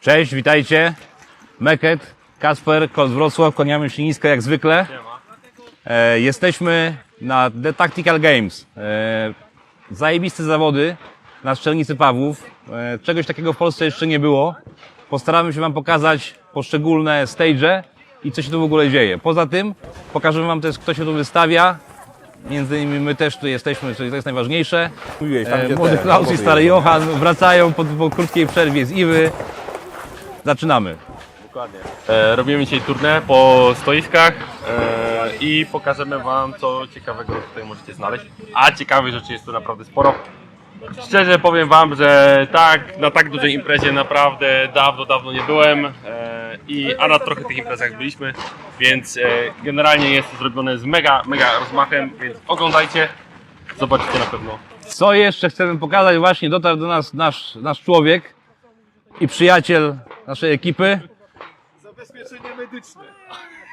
Cześć, witajcie. Meket, Kasper, Kolt Wrocław, Konia jak zwykle. E, jesteśmy na The Tactical Games. E, zajebiste zawody na strzelnicy Pawłów. E, czegoś takiego w Polsce jeszcze nie było. Postaramy się Wam pokazać poszczególne stage i co się tu w ogóle dzieje. Poza tym pokażemy Wam też, kto się tu wystawia. Między innymi my też tu jesteśmy, czyli to jest najważniejsze. Mówiłeś tam, E, Młody te Klaus i stary. Johan wracają po, po krótkiej przerwie z Iwy. Zaczynamy. E, robimy dzisiaj turnę po stoiskach e, i pokażemy Wam, co ciekawego tutaj możecie znaleźć. A ciekawych rzeczy jest tu naprawdę sporo. Szczerze powiem Wam, że tak, na tak dużej imprezie naprawdę dawno, dawno nie byłem e, i a na trochę tych imprezach byliśmy, więc e, generalnie jest to zrobione z mega, mega rozmachem, więc oglądajcie, zobaczycie na pewno. Co jeszcze chcemy pokazać? Właśnie dotarł do nas nasz, nasz człowiek i przyjaciel naszej ekipy. Zabezpieczenie medyczne.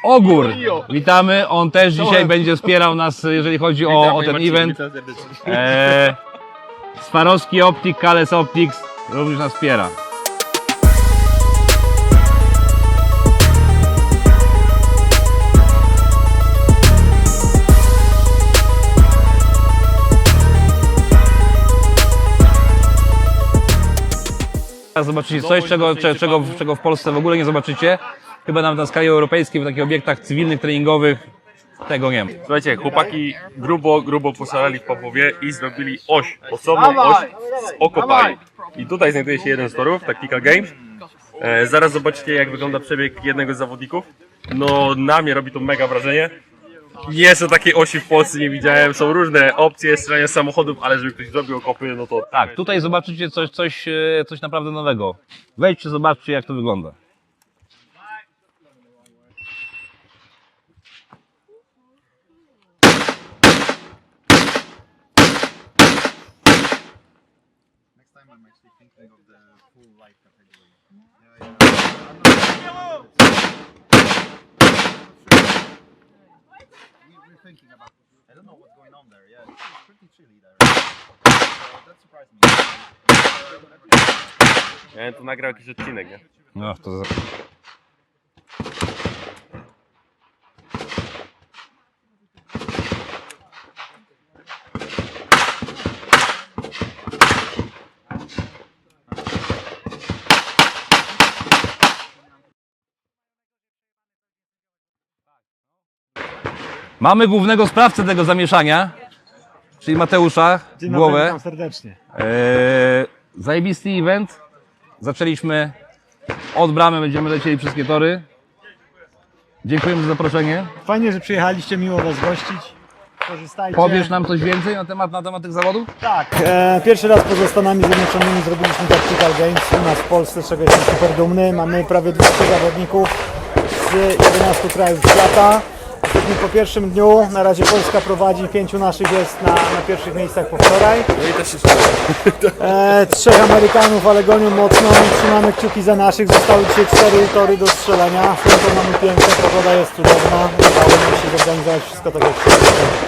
Ogór! Witamy, on też dzisiaj będzie wspierał nas, jeżeli chodzi o, o ten event. Eee, Swarowski Optik, Kales Optics również nas wspiera. Zobaczycie coś, czego, cze- czego, czego w Polsce w ogóle nie zobaczycie. Chyba nawet na skali europejskiej, w takich obiektach cywilnych, treningowych, tego nie ma. Słuchajcie, chłopaki grubo, grubo poszaleli w Pawłowie i zrobili oś, osobną oś z okopami. I tutaj znajduje się jeden z torów, Tactical Games. E, zaraz zobaczycie jak wygląda przebieg jednego z zawodników. No na mnie robi to mega wrażenie. Jeszcze takiej osi w Polsce nie widziałem. Są różne opcje strzelania samochodów, ale żeby ktoś zrobił okopy, no to Tak, tutaj zobaczycie coś, coś, e, coś naprawdę nowego. Wejdźcie, zobaczcie jak to wygląda. Next time thinking about. I don't know what's going on there. Yeah, it's, it's pretty chilly there. So that surprised me. ja bym tu nagrał jakiś odcinek, nie? No, to za... Mamy głównego sprawcę tego zamieszania, czyli Mateusza, Dzień głowę. witam serdecznie. Eee, zajebisty event. Zaczęliśmy od bramy, będziemy lecieli wszystkie tory. Dziękujemy za zaproszenie. Fajnie, że przyjechaliście, miło Was gościć. Korzystajcie. Powiesz nam coś więcej na temat, na temat tych zawodów? Tak. E, pierwszy raz poza Stanami Zjednoczonymi zrobiliśmy Tactical Games u nas w Polsce, z czego jestem super dumny. Mamy prawie 200 zawodników z 11 krajów świata. Po pierwszym dniu, na razie Polska prowadzi, pięciu naszych jest na, na pierwszych miejscach po wczoraj. No i też jeszcze E, trzech Amerykanów, ale gonią mocno. Trzymamy kciuki za naszych. Zostały dzisiaj cztery tory do strzelania. Słońce mamy piękne, pogoda jest cudowna. Udało nam się zorganizować wszystko tak jak.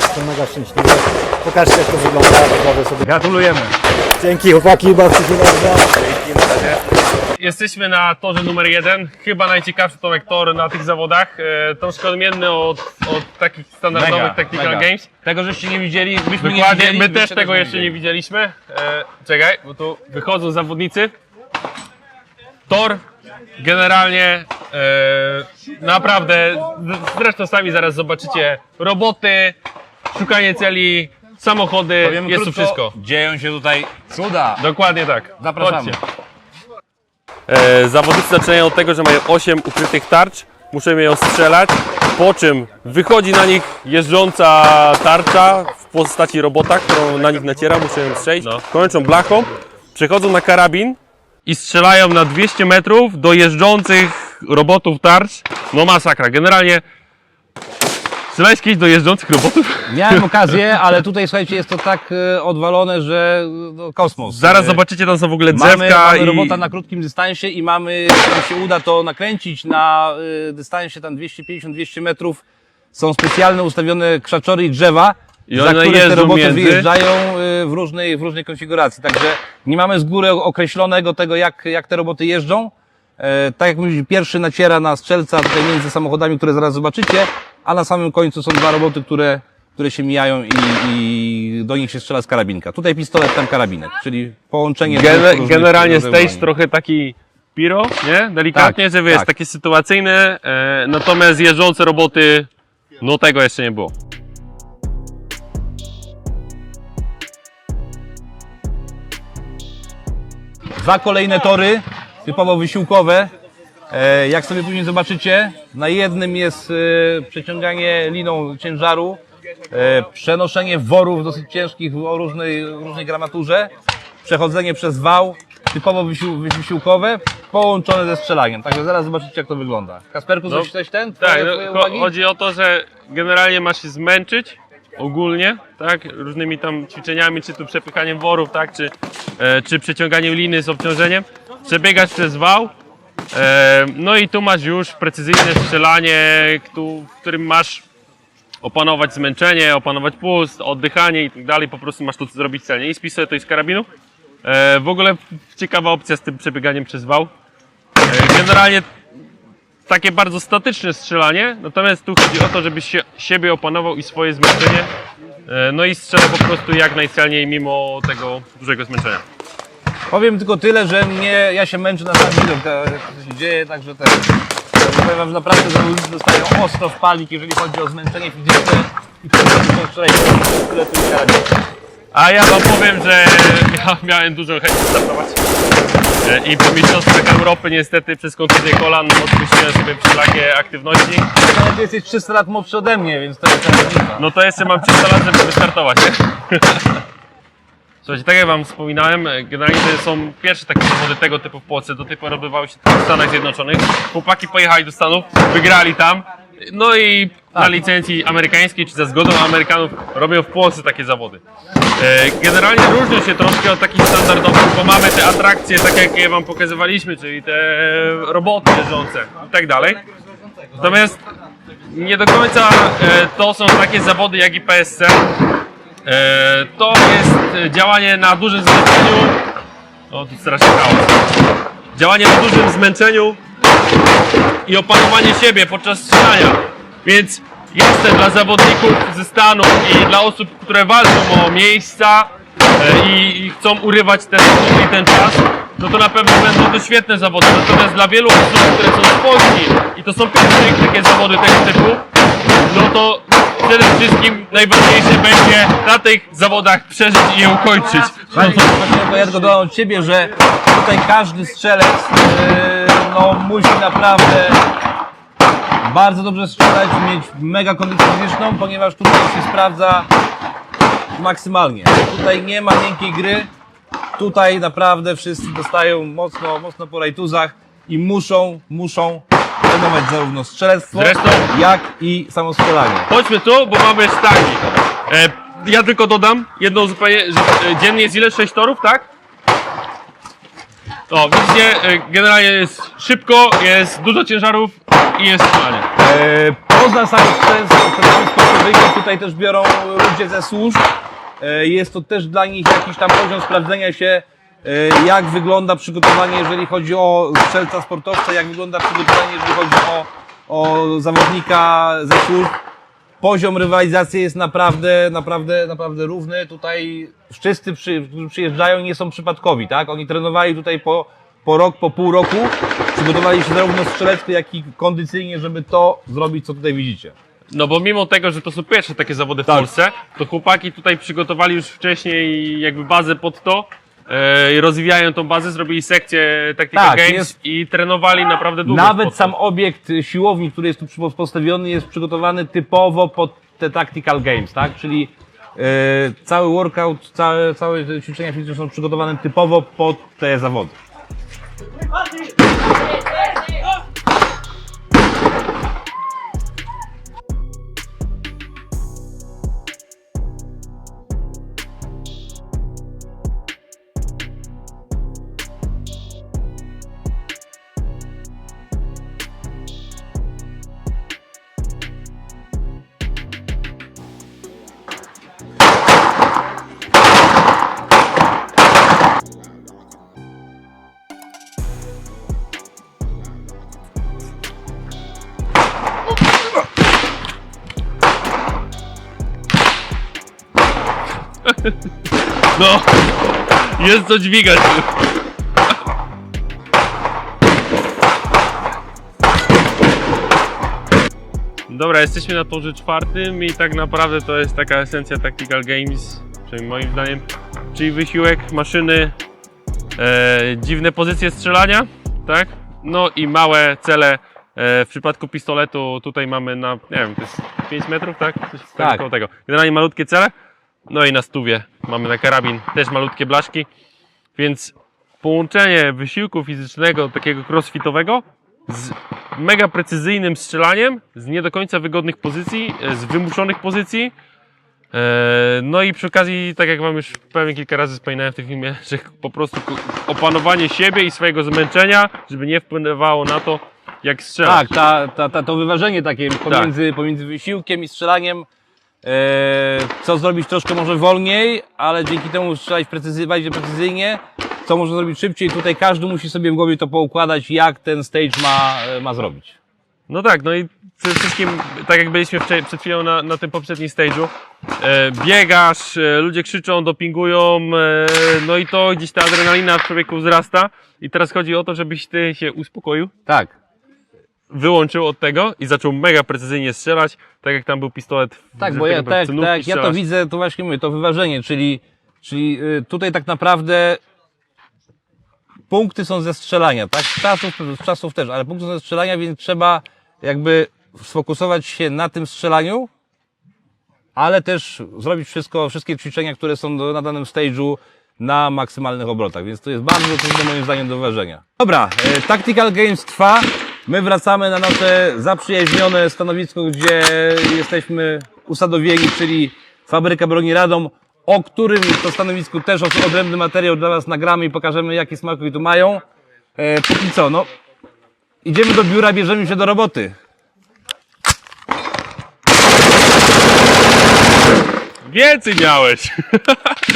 Jestem mega szczęśliwy. Pokażcie jak to wygląda. Gratulujemy. Dzięki chłopaki, bawcie się bardzo. Jesteśmy na torze numer jeden. Chyba najciekawszy Tomek tor na tych zawodach. E, troszkę odmienny od, od takich standardowych Tactical mega. Games. Tego żeście nie widzieli, myśmy nie Dokładnie, widzieli. my byście też tego jeszcze nie widzieli. widzieliśmy. E, czekaj, bo tu wychodzą zawodnicy. Tor generalnie e, naprawdę, zresztą sami zaraz zobaczycie roboty, szukanie celi, samochody, Powiem jest tu krótko, wszystko. Dzieją się tutaj cuda. Dokładnie tak. Zapraszamy. Chodźcie. E, zawodnicy zaczynają od tego, że mają 8 ukrytych tarcz, muszą ją strzelać, po czym wychodzi na nich jeżdżąca tarcza w postaci robota, którą na nich naciera, muszą ją strzelić, kończą blachą, przechodzą na karabin i strzelają na 200 metrów do jeżdżących robotów tarcz. No masakra, generalnie strzelałeś kiedyś do jeżdżących robotów? Miałem okazję, ale tutaj słuchajcie, jest to tak e, odwalone, że no, kosmos. Zaraz E, zobaczycie, tam są w ogóle Mamy, drzewka mamy i... robota na krótkim dystansie i mamy, jeśli się uda to nakręcić na y, dystansie tam 250-200 metrów, są specjalne ustawione krzaczory i drzewa, I za one które te jeżdżą roboty między. wyjeżdżają y, w różnej, w różnej konfiguracji. Także nie mamy z góry określonego tego, jak, jak te roboty jeżdżą. E, tak jak mówisz, pierwszy naciera na strzelca tutaj między samochodami, które zaraz zobaczycie, a na samym końcu są dwa roboty, które, które się mijają i, i do nich się strzela z karabinka. Tutaj pistolet, tam karabinek, czyli połączenie Gene, różnych generalnie rodzajów stage trochę taki piro, nie? Delikatnie, Tak, że wiesz, tak. takie sytuacyjne, e, natomiast jeżdżące roboty, no tego jeszcze nie było. Dwa kolejne tory, typowo wysiłkowe. E, Jak sobie później zobaczycie, na jednym jest e, przeciąganie liną ciężaru, e, przenoszenie worów dosyć ciężkich o różnej, różnej gramaturze, przechodzenie przez wał, typowo wysił, wysiłkowe, połączone ze strzelaniem. Także zaraz zobaczycie, jak to wygląda. Kasperku, coś, No, coś ten? Tak, no, chodzi o to, że generalnie masz się zmęczyć ogólnie, tak, różnymi tam ćwiczeniami, czy tu przepychaniem worów, tak, czy, e, czy przeciąganiem liny z obciążeniem, przebiegasz przez wał, no i tu masz już precyzyjne strzelanie, w którym masz opanować zmęczenie, opanować puls, oddychanie i tak dalej, po prostu masz to zrobić celnie i z pistoletu i z karabinu. W ogóle ciekawa opcja z tym przebieganiem przez wał. Generalnie takie bardzo statyczne strzelanie, natomiast tu chodzi o to, żebyś się, siebie opanował i swoje zmęczenie, no i strzelał po prostu jak najcelniej mimo tego dużego zmęczenia. Powiem tylko tyle, że mnie, ja się męczę na sam widok, to, co się dzieje, także ten, powiem wam, że naprawdę zawodnicy dostają ostro w palik, jeżeli chodzi o zmęczenie fizyczne i prostu są wczoraj tyle karabinka. A ja wam powiem, że ja miałem dużą chęć startować E, i po mistrzostwach Europy niestety przez kontuzję kolan odpuściłem sobie wszelakie aktywności, Ale ty jesteś 300 lat młodszy ode mnie, więc to jest różnica. no to jeszcze mam 300 lat, żeby wystartować. Słuchajcie, tak jak wam wspominałem, e, generalnie to są pierwsze takie zawody tego typu w Polsce. Do tej pory odbywały się tylko w Stanach Zjednoczonych. Chłopaki pojechali do Stanów, wygrali tam. No i na licencji amerykańskiej, czy za zgodą Amerykanów robią w Polsce takie zawody. E, Generalnie różnią się troszkę od takich standardowych, bo mamy te atrakcje, tak jak je wam pokazywaliśmy, czyli te roboty jeżdżące i tak dalej. Natomiast nie do końca e, to są takie zawody jak i PSC. E, To jest e, działanie na dużym zmęczeniu. O, tu strasznie chaos. Działanie na dużym zmęczeniu i opanowanie siebie podczas strzelania. Więc jestem dla zawodników ze Stanów i dla osób, które walczą o miejsca e, i, i chcą urywać ten i ten czas, no to na pewno będą to świetne zawody. Natomiast dla wielu osób, które są z Polski i to są pierwsze takie zawody tego typu, no to przede wszystkim najważniejsze będzie na tych zawodach przeżyć i je ukończyć. Właśnie, właśnie to ja tylko dodam od Ciebie, że tutaj każdy strzelec yy, no, musi naprawdę bardzo dobrze strzelać, mieć mega kondycję fizyczną, ponieważ tutaj się sprawdza maksymalnie. Tutaj nie ma miękkiej gry. Tutaj naprawdę wszyscy dostają mocno, mocno po rajtuzach i muszą, muszą trenować zarówno strzelectwo, Zresztą- jak i samo strzelanie. Chodźmy tu, bo mamy sztagi. E, ja tylko dodam jedną zupełnie, że e, dziennie jest ile? 6 torów, tak? O, widzicie, e, generalnie jest szybko, jest dużo ciężarów i jest strzelanie. E, Poza samym treningiem sportowymi tutaj też biorą ludzie ze służb. E, Jest to też dla nich jakiś tam poziom sprawdzenia się, jak wygląda przygotowanie, jeżeli chodzi o strzelca sportowca, jak wygląda przygotowanie, jeżeli chodzi o, o zawodnika ze służb. Poziom rywalizacji jest naprawdę, naprawdę, naprawdę równy. Tutaj wszyscy, przy, którzy przyjeżdżają, nie są przypadkowi, tak? Oni trenowali tutaj po, po rok, po pół roku. Przygotowali się zarówno strzelecko, jak i kondycyjnie, żeby to zrobić, co tutaj widzicie. No bo mimo tego, że to są pierwsze takie zawody w Tak. Polsce, to chłopaki tutaj przygotowali już wcześniej jakby bazę pod to. E, rozwijają tą bazę, zrobili sekcję Tactical Tak, Games jest- i trenowali naprawdę długo. Nawet sam obiekt y, siłowni, który jest tu przy- postawiony, jest przygotowany typowo pod te tactical games, tak? Czyli y, cały workout, całe, całe te ćwiczenia fizyczne są przygotowane typowo pod te zawody. No, jest co dźwigać. Dobra, jesteśmy na torze czwartym i tak naprawdę to jest taka esencja Tactical Games, przynajmniej moim zdaniem, czyli wysiłek maszyny, e, dziwne pozycje strzelania, tak? No i małe cele. E, w przypadku pistoletu tutaj mamy na, nie wiem, to jest 5 metrów, tak? Coś Tak. tego. Generalnie malutkie cele. No i na stówie mamy na karabin też malutkie blaszki. Więc połączenie wysiłku fizycznego, takiego crossfitowego z mega precyzyjnym strzelaniem, z nie do końca wygodnych pozycji, e, z wymuszonych pozycji. E, No i przy okazji, tak jak Wam już pewnie kilka razy wspominałem w tym filmie, że po prostu opanowanie siebie i swojego zmęczenia, żeby nie wpływało na to, jak strzelać. Tak, ta, ta, ta, to wyważenie takie pomiędzy, pomiędzy wysiłkiem i strzelaniem. E, co zrobić troszkę może wolniej, ale dzięki temu strzelać precyzy, bardziej precyzyjnie. Co można zrobić szybciej. Tutaj każdy musi sobie w głowie to poukładać, jak ten stage ma, e, ma zrobić. No tak, no i przede wszystkim, tak jak byliśmy przed chwilą na, na tym poprzednim stage'u, e, biegasz, e, ludzie krzyczą, dopingują, e, no i to gdzieś ta adrenalina w człowieku wzrasta i teraz chodzi o to, żebyś ty się uspokoił, Tak. Wyłączył od tego i zaczął mega precyzyjnie strzelać, tak jak tam był pistolet. Tak, bo ja, tak, tak, ja to widzę, to właśnie mówię, to wyważenie, czyli, czyli y, tutaj tak naprawdę punkty są ze strzelania, tak? Z czasów, z czasów też, ale punkty są ze strzelania, więc trzeba jakby sfokusować się na tym strzelaniu, ale też zrobić wszystko, wszystkie ćwiczenia, które są do, na danym stage'u na maksymalnych obrotach, więc to jest bardzo trudne moim zdaniem do wyważenia. Dobra, e, Tactical Games trwa. My wracamy na nasze zaprzyjaźnione stanowisko, gdzie jesteśmy usadowieni, czyli fabryka broni Radom, o którym to stanowisku też odrębny materiał dla Was nagramy i pokażemy, jakie smaki tu mają. E, póki co, no, idziemy do biura, bierzemy się do roboty. Więcej miałeś!